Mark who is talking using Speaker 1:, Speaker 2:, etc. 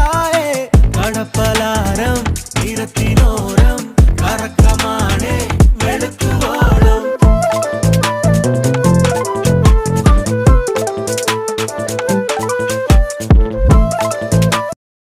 Speaker 1: நடப்பலாரே நடப்பலா